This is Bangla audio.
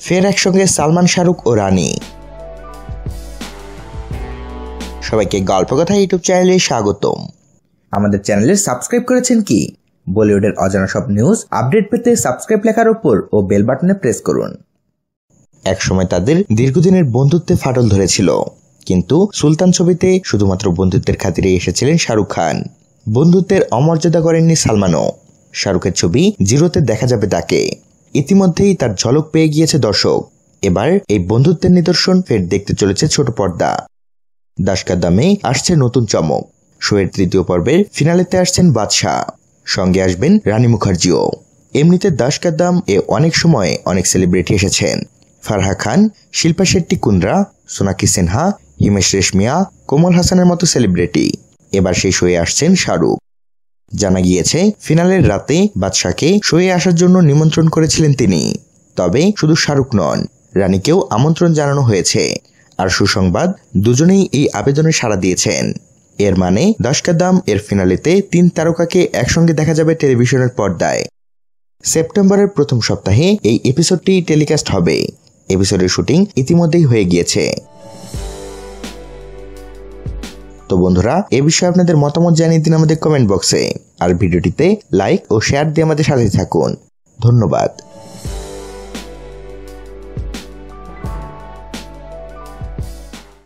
ফের একসঙ্গে সালমান শাহরুখ ও রানী। সবাইকে গল্প কথা ইউটিউব চ্যানেলে স্বাগতম। আমাদের চ্যানেলে সাবস্ক্রাইব করেছেন কি? বলিউডের অজানা সব নিউজ, আপডেট পেতে সাবস্ক্রাইব লেখার উপর ও বেল বাটনে প্রেস করুন। একসময় তাদের দীর্ঘদিনের বন্ধুত্বে ফাটল ধরেছিল। কিন্তু সুলতান ছবিতে শুধুমাত্র বন্ধুত্বের খাতিরে এসেছিলেন শাহরুখ খান। বন্ধুত্বের অমর্যাদা করেননি সালমানও। শাহরুখের ছবি জিরোতে দেখা যাবে তাকে। ইতিমধ্যেই তার ঝলক পেয়ে গিয়েছে দর্শক। এবার এই বন্ধুত্বের নিদর্শন ফের দেখতে চলেছে ছোট পর্দা। দামে আসছে নতুন চমক। শোয়ের তৃতীয় পর্বের ফিনালেতে আসছেন বাদশাহ। সঙ্গে আসবেন রানী মুখার্জিও। এমনিতে দাম এ অনেক সময় অনেক সেলিব্রিটি এসেছেন। ফারহা খান, শিল্পা শেট্টি কুন্দ্রা সোনাকি সিনহা, হিমেশ রেশমিয়া, কোমল হাসানের মতো সেলিব্রিটি এবার সেই শোয়ে আসছেন শাহরুখ। জানা গিয়েছে, ফিনালের রাতে বাদশাকে শোয়ে আসার জন্য নিমন্ত্রণ করেছিলেন তিনি। তবে শুধু শাহরুখ নন, রানীকেও আমন্ত্রণ জানানো হয়েছে। আর সুসংবাদ দুজনেই এই আবেদনে সাড়া দিয়েছেন। এর মানে দাম এর ফিনালেতে তিন তারকাকে একসঙ্গে দেখা যাবে টেলিভিশনের পর্দায়। সেপ্টেম্বরের প্রথম সপ্তাহে এই এপিসোডটি টেলিকাস্ট হবে। এপিসোডের শুটিং ইতিমধ্যেই হয়ে গিয়েছে। তো বন্ধুরা, এ বিষয়ে আপনাদের মতামত জানিয়ে দিন আমাদের কমেন্ট বক্সে আর ভিডিওটিতে লাইক ও শেয়ার দিয়ে আমাদের সাথে থাকুন। ধন্যবাদ।